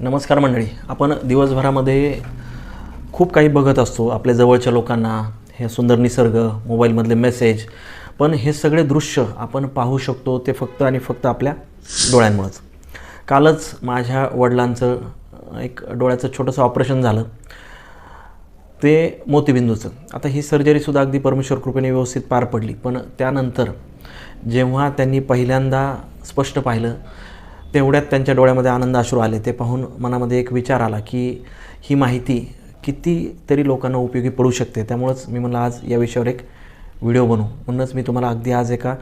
नमस्कार मंडळी. आपण दिवसभरामध्ये खूप काही बघत असतो आपल्या जवळच्या लोकांना हे सुंदर निसर्ग मोबाईलमधले मेसेज पण हे सगळे दृश्य आपण पाहू शकतो ते फक्त आणि फक्त आपल्या डोळ्यांमुळंच. कालच माझ्या वडिलांचं एक डोळ्याचं छोटंसं ऑपरेशन झालं. ते मोतीबिंदूचं. आता ही सर्जरीसुद्धा अगदी परमेश्वर कृपेने व्यवस्थित पार पडली. पण त्यानंतर जेव्हा त्यांनी पहिल्यांदा स्पष्ट पाहिलं तेवढ्यात त्यांच्या डोळ्यामध्ये आनंद अश्रू आले. ते पाहून मनामध्ये एक विचार आला की ही माहिती कितीतरी लोकांना उपयोगी पडू शकते. त्यामुळंच मी म्हणलं आज या विषयावर एक व्हिडिओ बनवू. म्हणूनच मी तुम्हाला अगदी आज एका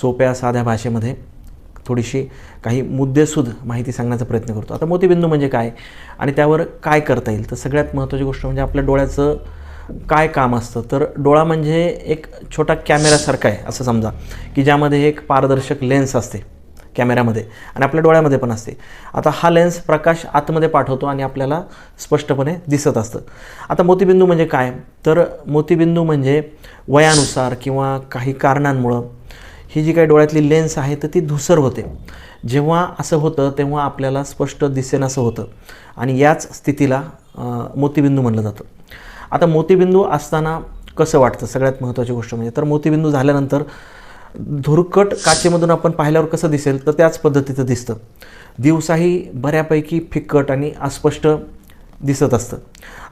सोप्या साध्या भाषेमध्ये थोडीशी काही मुद्देसूद माहिती सांगण्याचा प्रयत्न करतो. आता मोतीबिंदू म्हणजे काय आणि त्यावर काय करता येईल? तर सगळ्यात महत्त्वाची गोष्ट म्हणजे आपल्या डोळ्याचं काय काम असतं? तर डोळा म्हणजे एक छोटा कॅमेरासारखा आहे असं समजा की ज्यामध्ये एक पारदर्शक लेन्स असते. कॅमेऱ्यामध्ये आणि आपल्या डोळ्यामध्ये पण असते. आता हा लेन्स प्रकाश आतमध्ये पाठवतो आणि आपल्याला स्पष्टपणे दिसत असतं. आता मोतीबिंदू म्हणजे काय? तर मोतीबिंदू म्हणजे वयानुसार किंवा काही कारणांमुळं ही जी काही डोळ्यातली लेन्स आहे तर ती धुसर होते. जेव्हा असं होतं तेव्हा आपल्याला स्पष्ट दिसेनासं होतं. आणि याच स्थितीला मोतीबिंदू म्हणलं जातं. आता मोतीबिंदू असताना कसं वाटतं? सगळ्यात महत्त्वाची गोष्ट म्हणजे तर मोतीबिंदू झाल्यानंतर धुरकट काचेमधून आपण पाहिल्यावर कसं दिसेल? तर त्याच पद्धतीचं दिसतं. दिवसाही बऱ्यापैकी फिक्कट आणि अस्पष्ट दिसत असतं.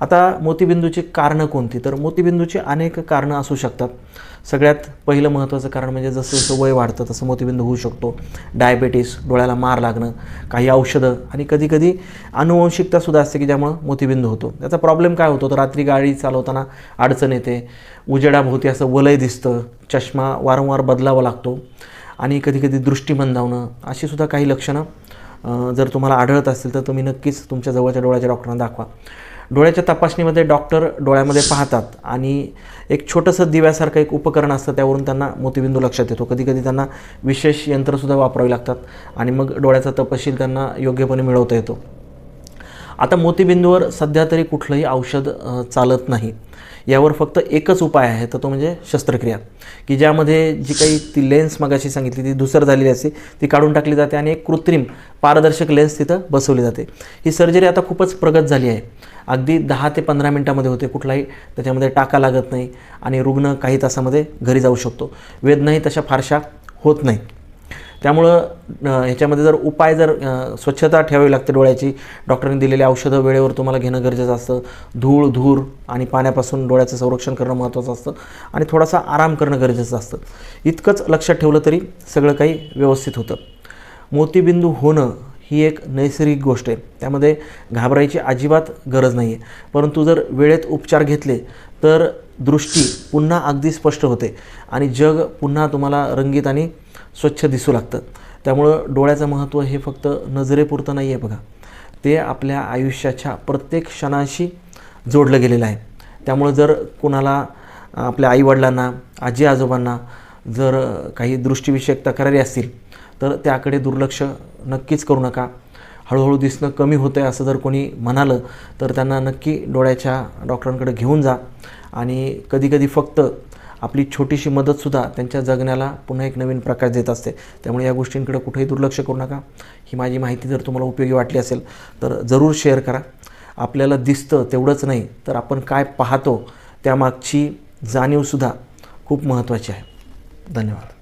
आता मोतीबिंदूची कारणं कोणती? तर मोतीबिंदूची अनेक कारणं असू शकतात. सगळ्यात पहिलं महत्त्वाचं कारण म्हणजे जसं जसं वय वाढतं तसं मोतीबिंदू होऊ शकतो. डायबेटीस डोळ्याला मार लागणं काही औषधं आणि कधीकधी अनुवंशिकतासुद्धा असते की ज्यामुळं मोतीबिंदू होतो. त्याचा प्रॉब्लेम काय होतो? तर रात्री गाडी चालवताना अडचण येते उजेडाभोवती असं वलय दिसतं चष्मा वारंवार बदलावा लागतो आणि कधीकधी दृष्टीमंदावणं अशी सुद्धा काही लक्षणं जर तुम्हाला आढळत असतील तर तुम्ही नक्कीच तुमच्या जवळच्या डोळ्याच्या डॉक्टरांना दाखवा. डोळ्याच्या तपासणीमध्ये डॉक्टर डोळ्यामध्ये पाहतात आणि एक छोटंसं दिव्यासारखं एक उपकरण असतं त्यावरून त्यांना मोतीबिंदू लक्षात येतो. कधी कधी त्यांना विशेष यंत्रसुद्धा वापरावी लागतात आणि मग डोळ्याचा तपशील त्यांना योग्यपणे मिळवता येतो. आता मोतीबिंदूवर सध्या तरी कुठलंही औषध चालत नाही. यावर फक्त एकच उपाय आहे तर तो म्हणजे शस्त्रक्रिया. की ज्यामध्ये जी काही ती लेन्स मगाशी सांगितली ती धुसर झालेली असते ती काढून टाकली जाते आणि एक कृत्रिम पारदर्शक लेन्स तिथं बसवली जाते. ही सर्जरी आता खूपच प्रगत झाली आहे. अगदी दहा ते पंधरा मिनटामध्ये होते कुठलाही त्याच्यामध्ये टाका लागत नाही आणि रुग्ण काही तासामध्ये घरी जाऊ शकतो. वेदनाही तशा फारशा होत नाही. त्यामुळं ह्याच्यामध्ये जर उपाय जर स्वच्छता ठेवावी लागते डोळ्याची डॉक्टरांनी दिलेली औषधं वेळेवर तुम्हाला घेणं गरजेचं असतं. धूळ धूर आणि पाण्यापासून डोळ्याचं संरक्षण करणं महत्त्वाचं असतं आणि थोडासा आराम करणं गरजेचं असतं. इतकंच लक्षात ठेवलं तरी सगळं काही व्यवस्थित होतं. मोतीबिंदू होणं ही एक नैसर्गिक गोष्ट आहे. त्यामध्ये घाबरायची अजिबात गरज नाही आहे परंतु जर वेळेत उपचार घेतले तर दृष्टी पुन्हा अगदी स्पष्ट होते आणि जग पुन्हा तुम्हाला रंगीत आणि स्वच्छ दिसू लागतं. त्यामुळं डोळ्याचं महत्त्व हे फक्त नजरेपुरतं नाही आहे बघा. ते आपल्या आयुष्याच्या प्रत्येक क्षणाशी जोडलं गेलेलं आहे. त्यामुळं जर कुणाला आपल्या आईवडिलांना आजी आजोबांना जर काही दृष्टीविषयक तक्रारी असतील तर त्याकडे दुर्लक्ष नक्कीच करू नका. हळूहळू दिसणं कमी होतं आहे असं जर कोणी म्हणालं तर त्यांना नक्की डोळ्याच्या डॉक्टरांकडे घेऊन जा. आणि कधीकधी फक्त आपली छोटीशी मदतसुद्धा त्यांच्या जगण्याला पुन्हा एक नवीन प्रकाश देत असते. त्यामुळे या गोष्टींकडे कुठेही दुर्लक्ष करू नका. ही माझी माहिती जर तुम्हाला उपयोगी वाटली असेल तर जरूर शेअर करा. आपल्याला दिसतं तेवढंच नाही तर आपण काय पाहतो त्यामागची जाणीवसुद्धा खूप महत्त्वाची आहे. धन्यवाद.